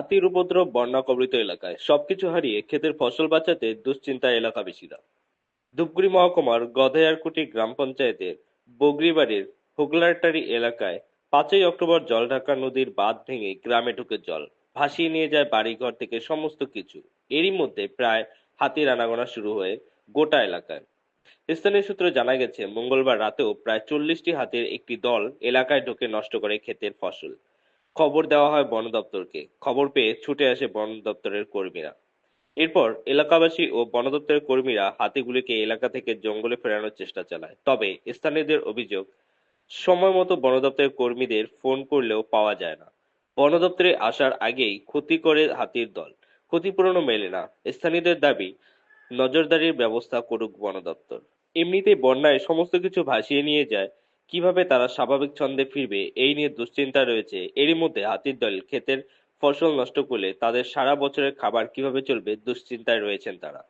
হাতির উপদ্রব, বন্যা কবলিত এলাকায় সবকিছু হারিয়ে ক্ষেতের ফসল বাঁচাতে দুশ্চিন্তায় এলাকাবাসীরা। ধূপগুড়ি মহকুমার গধেয়ারকুটি গ্রাম পঞ্চায়েতের বগরিবাড়ির হুগলারটারি এলাকায় পাঁচই অক্টোবর জলঢাকা নদীর বাঁধ ভেঙে গ্রামে ঢুকে জল ভাসিয়ে নিয়ে যায় বাড়িঘর থেকে সমস্ত কিছু। এরই মধ্যে প্রায় হাতির আনাগোনা শুরু হয়ে গোটা এলাকায়। স্থানীয় সূত্রে জানা গেছে, মঙ্গলবার রাতেও প্রায় চল্লিশটি হাতির একটি দল এলাকায় ঢুকে নষ্ট করে ক্ষেতের ফসল। খবর দেওয়া হয় বন দপ্তরকে। খবর পেয়ে ছুটে আসে বন দপ্তরের কর্মীরা। এরপর এলাকাবাসী ও বন দপ্তরের কর্মীরা হাতিগুলিকে এলাকা থেকে জঙ্গলে ফেরানোর চেষ্টা চালায়। তবে স্থানীয়দের অভিযোগ, সময় মতো বন দপ্তরের কর্মীদের ফোন করলেও পাওয়া যায় না। বন দপ্তরে আসার আগেই ক্ষতি করে হাতির দল। ক্ষতিপূরণও মেলে না। স্থানীয়দের দাবি, নজরদারির ব্যবস্থা করুক বন দপ্তর। এমনিতেই বন্যায় সমস্ত কিছু ভাসিয়ে নিয়ে যায় কীভাবে তারা স্বাভাবিক ছন্দে ফিরবে এই নিয়ে দুশ্চিন্তা রয়েছে। এরই মধ্যে হাতির দল ক্ষেতের ফসল নষ্ট করলে তাদের সারা বছরের খাবার কীভাবে চলবে দুশ্চিন্তায় রয়েছেন তারা।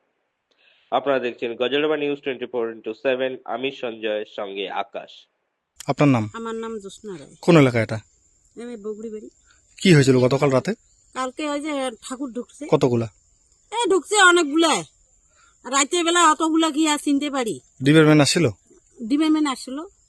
আপনারা দেখছেন গজলবা news twenty four into seven আমি সঞ্জয়ের সঙ্গে আকাশ। আপনার নাম? আমার নাম জ্যোৎস্না রায়। কোন এলাকা এটা? আমি বগুড়ি বাড়ি কি হয়েছিল গতকাল রাতে? কালকে ওই যে ঠাকুর ঢুকছে। কতগুলা? এ ঢুকছে অনেকগুলা। রাতের বেলা অতগুলা কি আর চিনতে পারি। ডিবের ম্যান আসছিল? মেন আসলো হুম,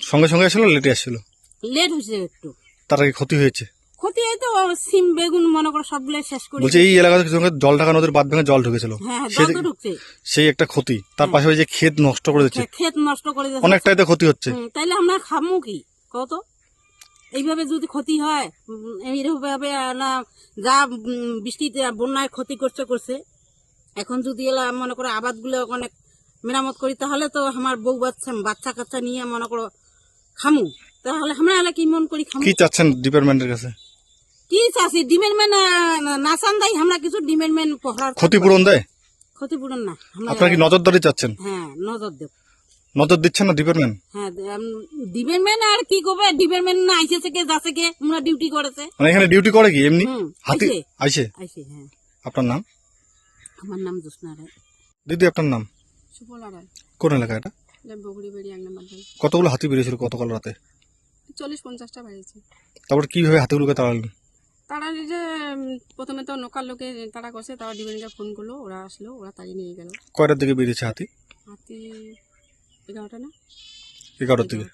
সঙ্গে সঙ্গে আসলো লেটে আসছিল লেট হয়েছে একটু। তার আগে ক্ষতি হয়েছে? ক্ষতি এই তো সিম বেগুন মনে করো সবগুলো শেষ করে বলছে এই এলাকা থেকে সঙ্গে জল ঢাকা নদীর বাদ ভেঙে জল ঢুকেছিল। হ্যাঁ জল তো ঢুকছে। সেই একটা ক্ষতি। তার পাশে ওই যে ক্ষেত নষ্ট করে দিচ্ছে। খে- ক্ষেত নষ্ট করে দিয়েছে। অনেকটাই তো ক্ষতি হচ্ছে। তাইলে আমরা খামু কি? কত? এইভাবে যদি ক্ষতি হয় এইভাবে না যা বৃষ্টিতে বন্যায় ক্ষতি করছে করছে। এখন যদি এলা মনে করো আবাদগুলো অনেক মেরামত করি তাহলে তো আমার বউ বাচ্চা বাচ্চা কাচ্চা নিয়ে মনে করো খামু। তাহলে আমরা এলা কি মন করি খামু? কি চাচ্ছেন ডিপার্টমেন্টের কাছে? কি চাষি ডিমের মেন না চান দেয় আমরা কিছু ডিমের মেন পহরার ক্ষতিপূরণ দেয়? ক্ষতিপূরণ না আপনারা কি নজরদারি চাচ্ছেন? হ্যাঁ নজর দেব। নজর দিচ্ছেন না ডিপার্টমেন্ট? হ্যাঁ ডিমের মেন আর কি করবে? ডিমের মেন না আইসেছে কে যাচ্ছে কে আমরা ডিউটি করেছে। মানে এখানে ডিউটি করে কি এমনি? হাতি আইসে? আইসে হ্যাঁ। আপনার নাম? আমার নাম জ্যোৎস্না রায়। দিদি আপনার নাম? সুফলা কোন এলাকা এটা? বগুড়ি বাড়ি এক নম্বর কতগুলো হাতি বেরিয়েছিল গতকাল রাতে? চল্লিশ পঞ্চাশটা বাড়িয়েছে তারপর কীভাবে হাতিগুলোকে তাড়ালেন? তারা যে প্রথমে তো লোকাল লোকে তারা করছে তারা ডিবেনকে ফোন করল ওরা আসলো ওরা তাড়িয়ে নিয়ে গেল। কয়টার দিকে বেরিয়েছে হাতি? হাতি এগারোটা না? এগারোটার দিকে।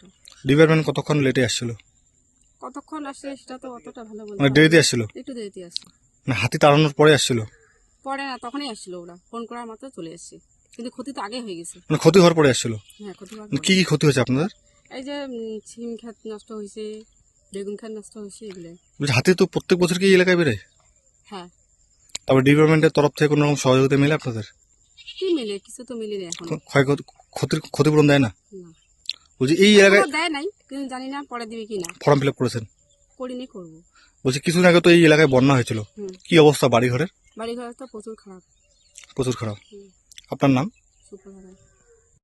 ডিপার্টমেন্ট কতক্ষণ লেটে আসছিল? কতক্ষণ আসছে সেটা তো অতটা ভালো বলতে মানে দেরিতে আসছিল? একটু দেরিতে আসছে। মানে হাতি তাড়ানোর পরে আসছিল? পরে না তখনই আসছিল ওরা। ফোন করার মাত্র চলে এসছে। কিন্তু ক্ষতি তো আগে হয়ে গেছে। মানে ক্ষতি হওয়ার পরে আসছিল? হ্যাঁ ক্ষতি হওয়ার মানে পরে। কি কি ক্ষতি হয়েছে আপনাদের? এই যে উম, সিম ক্ষেত নষ্ট হয়েছে বেগুন ক্ষেত নষ্ট হয়েছে এগুলো বলছি হাতি তো প্রত্যেক বছর কি এই এলাকায় বেরোয়? হ্যাঁ। তারপর ডিপার্টমেন্টের তরফ থেকে কোনো রকম সহযোগিতা মিলে আপনাদের? কি মিলে? কিছু তো মিলেনি এখন। ক্ষয়ক্ষতি ক্ষতির ক্ষতিপূরণ দেয় না? না। বলছি এই এলাকায় এখনও দেয় নাই কিন্তু জানি না পরে দিবে কি না। ফর্ম ফিল আপ করেছেন? করিনি করব। বলছি কিছুদিন আগে তো এই এলাকায় বন্যা হয়েছিল। হুম। কি অবস্থা বাড়ি ঘরের বাড়ি ঘর তো প্রচুর খারাপ। প্রচুর খারাপ। হুম। আপনার নাম?